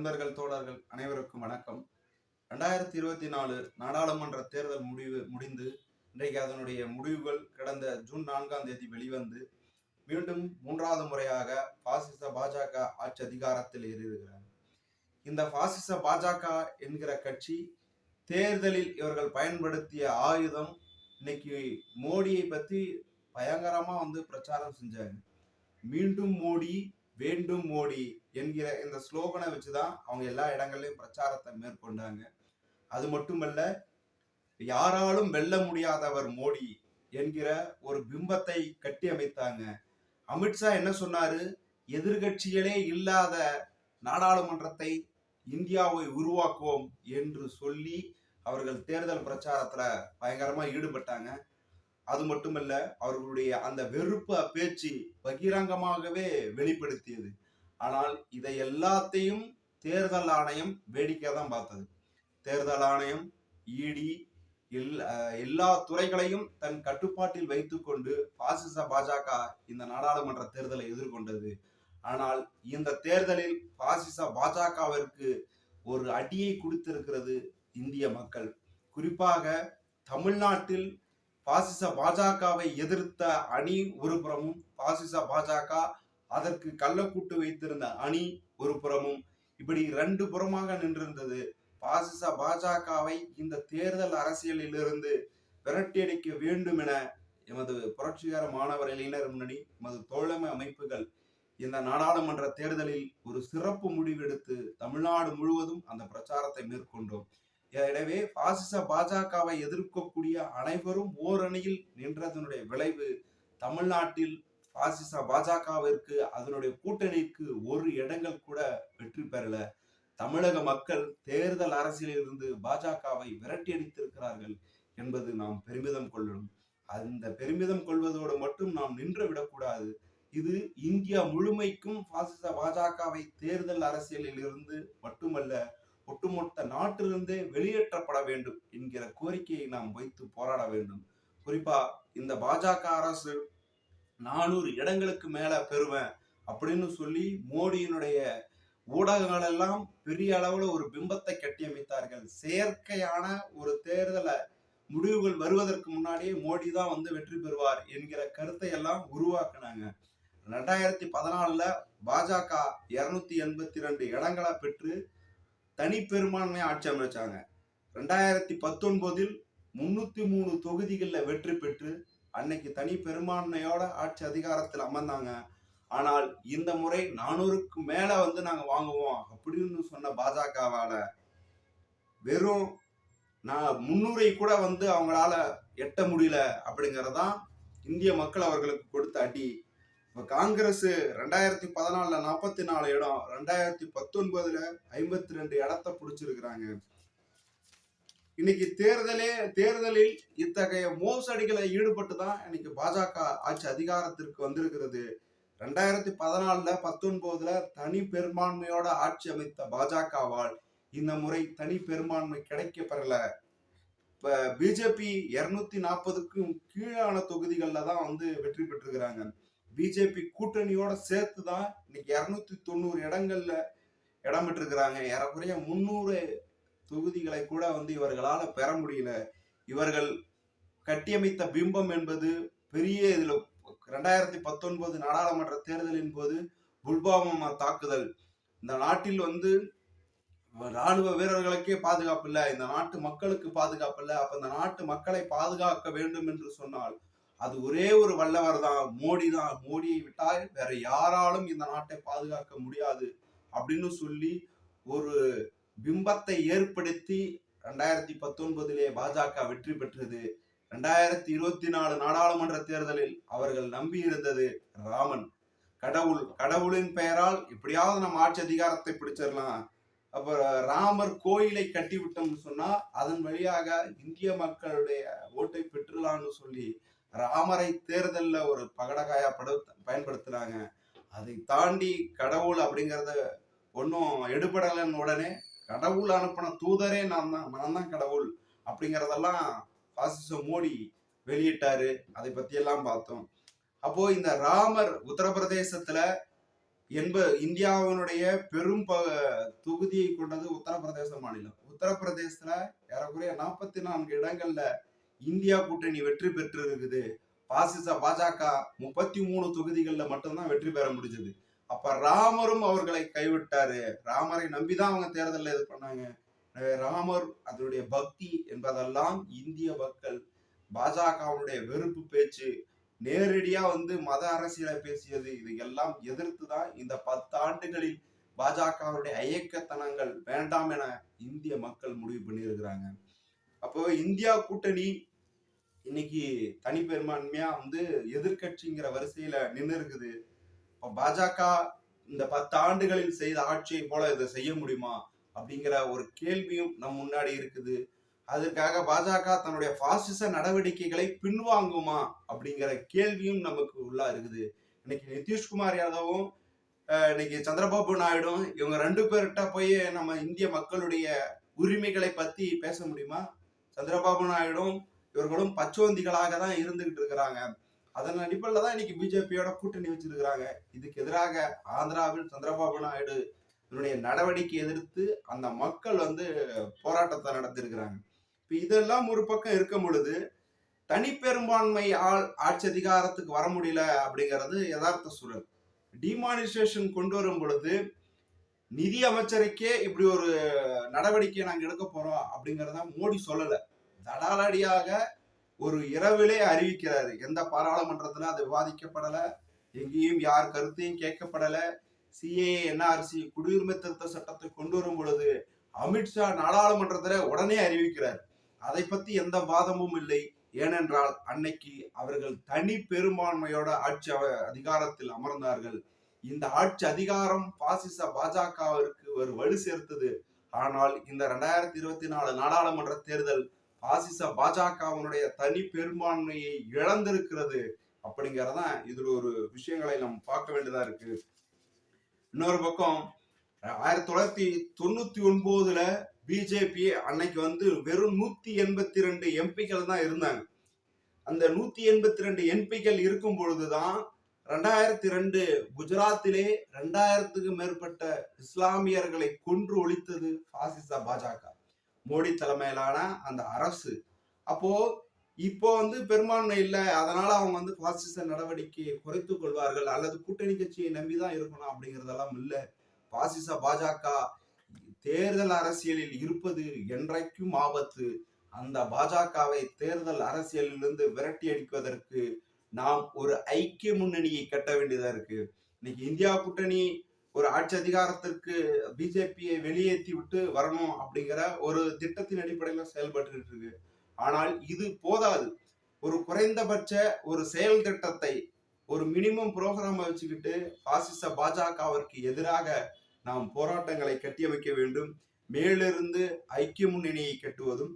நண்பர்கள் தோழர்கள் அனைவருக்கும் வணக்கம். ரெண்டாயிரத்தி இருபத்தி நாலு நாடாளுமன்ற தேர்தல் முடிவு முடிந்து இன்றைக்கு அதனுடைய முடிவுகள் கடந்த ஜூன் நான்காம் தேதி வெளிவந்து மீண்டும் மூன்றாவது முறையாக பாசிச பாஜக ஆட்சி அதிகாரத்தில் ஏறியிருக்கிறார் இந்த பாசிச பாஜக என்கிற கட்சி தேர்தலில் இவர்கள் பயன்படுத்திய ஆயுதம் இன்னைக்கு மோடியை பத்தி பயங்கரமா வந்து பிரச்சாரம் செஞ்சாங்க. மீண்டும் மோடி வேண்டும் மோடி என்கிற இந்த ஸ்லோகனை வச்சுதான் அவங்க எல்லா இடங்கள்லையும் பிரச்சாரத்தை மேற்கொண்டாங்க. அது மட்டுமல்ல யாராலும் வெல்ல முடியாதவர் மோடி என்கிற ஒரு பிம்பத்தை கட்டி அமைத்தாங்க அமித்ஷா என்ன சொன்னாரு? எதிர்கட்சிகளே இல்லாத நாடாளுமன்றத்தை இந்தியாவை உருவாக்குவோம் என்று சொல்லி அவர்கள் தேர்தல் பிரச்சாரத்துல பயங்கரமா ஈடுபட்டாங்க. அது மட்டுமல்ல அவர்களுடைய அந்த வெறுப்பு பேச்சு பகிரங்கமாகவே வெளிப்படுத்தியது. ஆனால் இதை எல்லாத்தையும் தேர்தல் ஆணையம் வேடிக்கை தான் பார்த்தது. தேர்தல் ஆணையம் இடி எல்லா துறைகளையும் தன் கட்டுப்பாட்டில் வைத்துக்கொண்டு பாசிச பாஜக இந்த நாடாளுமன்ற தேர்தலை எதிர்கொண்டது. ஆனால் இந்த தேர்தலில் பாசிச பாஜகவிற்கு ஒரு அடியை கொடுத்திருக்கிறது இந்திய மக்கள். குறிப்பாக தமிழ்நாட்டில் பாசிச பாஜகவை எதிர்த்த அணி ஒரு புறமும் பாசிச பாஜக அதற்கு கள்ளக்கூட்டு வைத்திருந்த அணி ஒரு புறமும். இப்படி ரெண்டு புறமாக நின்றிருந்தது. பாசிச பாஜகவை இந்த தேர்தல் அரசியலிலிருந்து விரட்டியடிக்க வேண்டும் என எமது புரட்சிகர மாணவர் இளைஞர் முன்னணி எமது தோழமை அமைப்புகள் இந்த நாடாளுமன்ற தேர்தலில் ஒரு சிறப்பு முடிவெடுத்து தமிழ்நாடு முழுவதும் அந்த பிரச்சாரத்தை மேற்கொண்டோம். எனவே பாசிச பாஜகவை எதிர்க்கக்கூடிய அனைவரும் ஓரணியில் நின்றதனுடைய விளைவு தமிழ்நாட்டில் பாசிச பாஜகவிற்கு அதனுடைய கூட்டணிக்கு ஒரு இடங்கள் கூட வெற்றி பெறல. தமிழக மக்கள் தேர்தல் அரசியலில் இருந்து பாஜகவை விரட்டி அடித்திருக்கிறார்கள் என்பது நாம் பெருமிதம் கொள்ளணும் அந்த பெருமிதம் கொள்வதோடு மட்டும் நாம் நின்று விடக்கூடாது. இது இந்தியா முழுமைக்கும் பாசிச பாஜகவை தேர்தல் அரசியலில் இருந்து மட்டுமல்ல ஒட்டுமொத்த நாட்டிலிருந்தே வெளியேற்றப்பட வேண்டும் என்கிற கோரிக்கையை நாம் வைத்து போராட வேண்டும். குறிப்பா இந்த பாஜக அரசு நானூறு இடங்களுக்கு மேல பெறுவேன் அப்படின்னு சொல்லி மோடியினுடைய ஊடகங்கள் எல்லாம் பெரிய அளவுல ஒரு பிம்பத்தை கட்டியமைத்தார்கள். செயற்கையான ஒரு தேர்தலை முடிவுகள் வருவதற்கு முன்னாடியே மோடி தான் வந்து வெற்றி பெறுவார் என்கிற கருத்தை எல்லாம் உருவாக்குனாங்க. ரெண்டாயிரத்தி பதினாலுல பாஜக இருநூத்தி எண்பத்தி ரெண்டு இடங்களை பெற்று தனிப்பெரும்பான்மை ஆட்சி அமைச்சாங்க. ரெண்டாயிரத்தி பத்தொன்பதில் முன்னூத்தி மூணு தொகுதிகளில் வெற்றி பெற்று அன்னைக்கு தனி பெரும்பான்மையோட ஆட்சி அதிகாரத்தில் அமர்ந்தாங்க. ஆனால் இந்த முறை நானூறுக்கு மேல வந்து நாங்க வாங்குவோம் அப்படின்னு சொன்ன பாஜகவால வெறும் நான் முன்னூரை கூட வந்து அவங்களால எட்ட முடியல அப்படிங்கறதான் இந்திய மக்கள் அவர்களுக்கு கொடுத்த அடி. இப்போ காங்கிரஸ் ரெண்டாயிரத்தி பதினாலுல நாற்பத்தி நாலு இடம் ரெண்டாயிரத்தி பத்தொன்பதுல ஐம்பத்தி ரெண்டு இடத்த பிடிச்சிருக்கிறாங்க. இன்னைக்கு தேர்தலே தேர்தலில் இத்தகைய மோசடிகளை ஈடுபட்டு தான் இன்னைக்கு பாஜக ஆட்சி அதிகாரத்திற்கு வந்திருக்கிறது. ரெண்டாயிரத்தி பதினாலுல பத்தொன்பதுல தனி பெரும்பான்மையோட ஆட்சி அமைத்த பாஜகவால் இந்த முறை தனி பெரும்பான்மை கிடைக்க பெறல இப்ப பிஜேபி இருநூத்தி நாற்பதுக்கும் கீழான தொகுதிகளில் தான் வந்து வெற்றி பெற்றிருக்கிறாங்க. பிஜேபி கூட்டணியோட சேர்த்து தான் இன்னைக்கு இரநூத்தி தொண்ணூறு இடங்கள்ல இடம் பெற்றிருக்கிறாங்க. ஏறக்குறைய முன்னூறு தொகுதிகளை கூட வந்து இவர்களால் பெற முடியல. இவர்கள் கட்டியமைத்த பிம்பம் என்பது பெரிய இதுல ரெண்டாயிரத்தி பத்தொன்பது நாடாளுமன்ற தேர்தலின் போது புல்பாமா தாக்குதல். இந்த நாட்டில் வந்து ராணுவ வீரர்களுக்கே பாதுகாப்பு இல்லை. இந்த நாட்டு மக்களுக்கு பாதுகாப்பு இல்லை. அப்ப இந்த நாட்டு மக்களை பாதுகாக்க வேண்டும் என்று சொன்னால் அது ஒரே ஒரு வல்லவர் தான். மோடி தான். மோடியை விட்டால் வேற யாராலும் இந்த நாட்டை பாதுகாக்க முடியாது அப்படின்னு சொல்லி ஒரு பிம்பத்தை ஏற்படுத்தி ரெண்டாயிரத்தி பத்தொன்பதிலே பாஜக வெற்றி பெற்றது. ரெண்டாயிரத்தி இருபத்தி நாலு நாடாளுமன்ற தேர்தலில் அவர்கள் நம்பி இருந்தது ராமன். கடவுள் கடவுளின் பெயரால் எப்படியாவது நம்ம ஆட்சி அதிகாரத்தை பிடிச்சிடலாம். அப்புறம் ராமர் கோயிலை கட்டிவிட்டோம்னு சொன்னா அதன் வழியாக இந்திய மக்களுடைய ஓட்டை பெற்றுலான்னு சொல்லி ராமரை தேர்தல்ல ஒரு பகடகாயா பட பயன்படுத்துறாங்க அதை தாண்டி கடவுள் அப்படிங்கிறத ஒன்றும் எடுபடலன்னு உடனே கடவுள் அனுப்பின தூதரே நான் தான் நான் தான் கடவுள் அப்படிங்கிறதெல்லாம் பாசிச மோடி வெளியிட்டாரு. அதை பற்றியெல்லாம் பார்த்தோம். அப்போ இந்த ராமர் உத்தரப்பிரதேசத்துல என்ப இந்தியாவினுடைய பெரும் ப தொகுதியை கொண்டது உத்தரப்பிரதேச மாநிலம். உத்தரப்பிரதேசத்துல ஏறக்குறைய நாற்பத்தி நான்கு இடங்கள்ல இந்தியா கூட்டணி வெற்றி பெற்று இருக்குது பாசிச பாஜக முப்பத்தி மூணு தொகுதிகளில் மட்டும்தான் வெற்றி பெற முடிஞ்சது. அப்ப ராமரும் அவர்களை கைவிட்டாரு. ராமரை நம்பிதான் அவங்க தேர்தலில் இது பண்ணாங்க. ராமர் அதனுடைய பக்தி என்பதெல்லாம் இந்திய மக்கள் பாஜகவுடைய வெறுப்பு பேச்சு நேரடியா வந்து மத அரசியலை பேசியது இது எல்லாம் எதிர்த்து தான் இந்த பத்து ஆண்டுகளில் பாஜகவுடைய ஐயக்கத்தனங்கள் வேண்டாம் என இந்திய மக்கள் முடிவு பண்ணியிருக்கிறாங்க. அப்போ இந்தியா கூட்டணி இன்னைக்கு தனிப்பெரும்பான்மையா வந்து எதிர்கட்சிங்கிற வரிசையில நின்று இருக்குது இப்போ பாஜக இந்த பத்து ஆண்டுகளில் செய்த ஆட்சியை போல இதை செய்ய முடியுமா அப்படிங்கிற ஒரு கேள்வியும் நம் முன்னாடி இருக்குது. அதற்காக பாஜக தன்னுடைய பாசிச நடவடிக்கைகளை பின்வாங்குமா அப்படிங்கிற கேள்வியும் நமக்கு உள்ளா இருக்குது. இன்னைக்கு நிதிஷ்குமார் யாதவும் இன்னைக்கு சந்திரபாபு நாயுடும் இவங்க ரெண்டு பேர்கிட்ட போய் நம்ம இந்திய மக்களுடைய உரிமைகளை பத்தி பேச முடியுமா? சந்திரபாபு நாயுடும் இவர்களும் பச்சோந்திகளாக தான் இருந்துகிட்டு இருக்கிறாங்க. அதன் அடிப்படையில் தான் இன்னைக்கு பிஜேபியோட கூட்டணி வச்சிருக்கிறாங்க. இதுக்கு எதிராக ஆந்திராவில் சந்திரபாபு நாயுடு இதனுடைய நடவடிக்கை எதிர்த்து அந்த மக்கள் வந்து போராட்டத்தை நடத்திருக்கிறாங்க இப்ப இதெல்லாம் ஒரு பக்கம் இருக்கும் பொழுது தனிப்பெரும்பான்மை ஆள் ஆட்சி அதிகாரத்துக்கு வர முடியல அப்படிங்கிறது யதார்த்த சூழல். டிமானிஸ்ட்ரேஷன் கொண்டு வரும் பொழுது நிதி அமைச்சருக்கே இப்படி ஒரு நடவடிக்கையை நாங்கள் எடுக்க போறோம் அப்படிங்கிறத மோடி சொல்லலை. தடாலடியாக ஒரு இரவிலே அறிவிக்கிறாரு. எந்த பாராளுமன்றத்துல அது விவாதிக்கப்படலை. எங்கேயும் யார் கருத்தையும் கேட்கப்படலை. சிஏ என்ஆர்சி குடியுரிமை திருத்த சட்டத்தை கொண்டு வரும் பொழுது அமித்ஷா நாடாளுமன்றத்தில் உடனே அறிவிக்கிறார். அதை பத்தி எந்த வாதமும் இல்லை. ஏனென்றால் அன்னைக்கு அவர்கள் தனி பெரும்பான்மையோட ஆட்சி அதிகாரத்தில் அமர்ந்தார்கள். இந்த ஆட்சி அதிகாரம் பாசிச பாஜகவிற்கு ஒரு வலு சேர்த்தது. ஆனால் இந்த ரெண்டாயிரத்தி இருபத்தி நாலு நாடாளுமன்ற தேர்தல் பாசிச பாஜகவினுடைய தனி பெரும்பான்மையை இழந்திருக்கிறது அப்படிங்கிறதான் இதுல ஒரு விஷயங்களை நம்ம பார்க்க வேண்டியதா இருக்கு. இன்னொரு பக்கம் ஆயிரத்தி தொள்ளாயிரத்தி தொண்ணூத்தி ஒன்பதுல பிஜேபி அன்னைக்கு வந்து வெறும் நூத்தி எண்பத்தி ரெண்டு எம்பிக்கள் தான் இருந்தாங்க. அந்த நூத்தி எண்பத்தி ரெண்டு எம்பிக்கள் இருக்கும் பொழுதுதான் ரெண்டாயிரத்தி ரெண்டு குஜராத்திலே ரெண்டாயிரத்துக்கு மேற்பட்ட இஸ்லாமியர்களை கொன்று ஒழித்தது பாசிச பாஜக. மோடி தலைமையிலான அந்த அரசு. அப்போ இப்போ வந்து பெரும்பான்மை இல்லை. அதனால அவங்க வந்து பாசிச நடவடிக்கையை குறைத்து கொள்வார்கள். அல்லது கூட்டணி கட்சியை நம்பிதான் இருக்கணும் அப்படிங்கறதெல்லாம் இல்லை. பாசிச பாஜக தேர்தல் அரசியலில் இருப்பது என்றைக்கும் ஆபத்து. அந்த பாஜகவை தேர்தல் அரசியலிலிருந்து விரட்டி அடிப்பதற்கு நாம் ஒரு ஐக்கிய முன்னணியை கட்ட வேண்டியதா இருக்கு. இன்னைக்கு இந்தியா கூட்டணி ஒரு ஆட்சி அதிகாரத்திற்கு பிஜேபியை வெளியேற்றி விட்டு வரணும் அப்படிங்கிற ஒரு திட்டத்தின் அடிப்படையில செயல்பட்டு இருக்கு ஆனால் இது போதாது. ஒரு குறைந்தபட்ச ஒரு செயல் திட்டத்தை ஒரு மினிமம் புரோகிராம் வச்சுக்கிட்டு பாசிச பாஜகவிற்கு எதிராக நாம் போராட்டங்களை கட்டியமைக்க வேண்டும். மேலிருந்து ஐக்கிய முன்னணியை கட்டுவதும்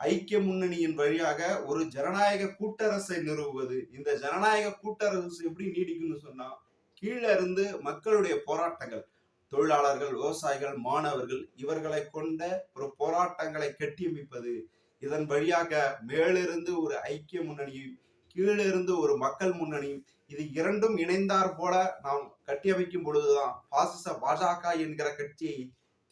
ஐக்கிய முன்னணியின் வழியாக ஒரு ஜனநாயக கூட்டரசை நிறுவுவது. இந்த ஜனநாயக கூட்டரசு எப்படி நீடிக்கும்னு சொன்னா கீழே இருந்து மக்களுடைய போராட்டங்கள். தொழிலாளர்கள் விவசாயிகள் மாணவர்கள் இவர்களை கொண்ட ஒரு போராட்டங்களை கட்டியமைப்பது இதன் வழியாக மேலிருந்து ஒரு ஐக்கிய முன்னணியும் கீழிருந்து ஒரு மக்கள் முன்னணியும் இது இரண்டும் இணைந்தார் போல நாம் கட்டியமைக்கும் பொழுதுதான் பாசிச பாஜக என்கிற கட்சியை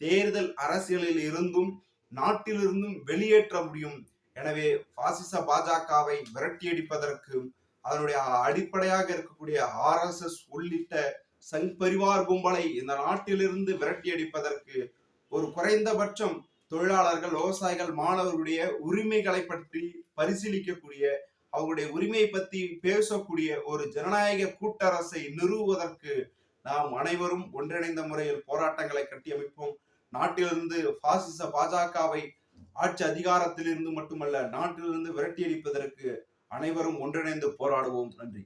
தேர்தல் அரசியலில் இருந்தும் நாட்டிலிருந்தும் வெளியேற்ற முடியும். எனவே பாசிச பாஜகவை விரட்டியடிப்பதற்கு அதனுடைய அடிப்படையாக இருக்கக்கூடிய ஆர்எஸ்எஸ் உள்ளிட்ட சங் பரிவார் கும்பலை இந்த நாட்டிலிருந்து விரட்டியடிப்பதற்கு ஒரு குறைந்தபட்சம் தொழிலாளர்கள் விவசாயிகள் மாணவர்களுடைய உரிமைகளை பற்றி பரிசீலிக்கக்கூடிய அவங்களுடைய உரிமையை பற்றி பேசக்கூடிய ஒரு ஜனநாயக கூட்டரசை நிறுவுவதற்கு நாம் அனைவரும் ஒன்றிணைந்த முறையில் போராட்டங்களை கட்டியமைப்போம். நாட்டிலிருந்து பாசிச பாஜகவை ஆட்சி அதிகாரத்திலிருந்து மட்டுமல்ல நாட்டிலிருந்து விரட்டியடிப்பதற்கு அனைவரும் ஒன்றிணைந்து போராடுவோம். நன்றி.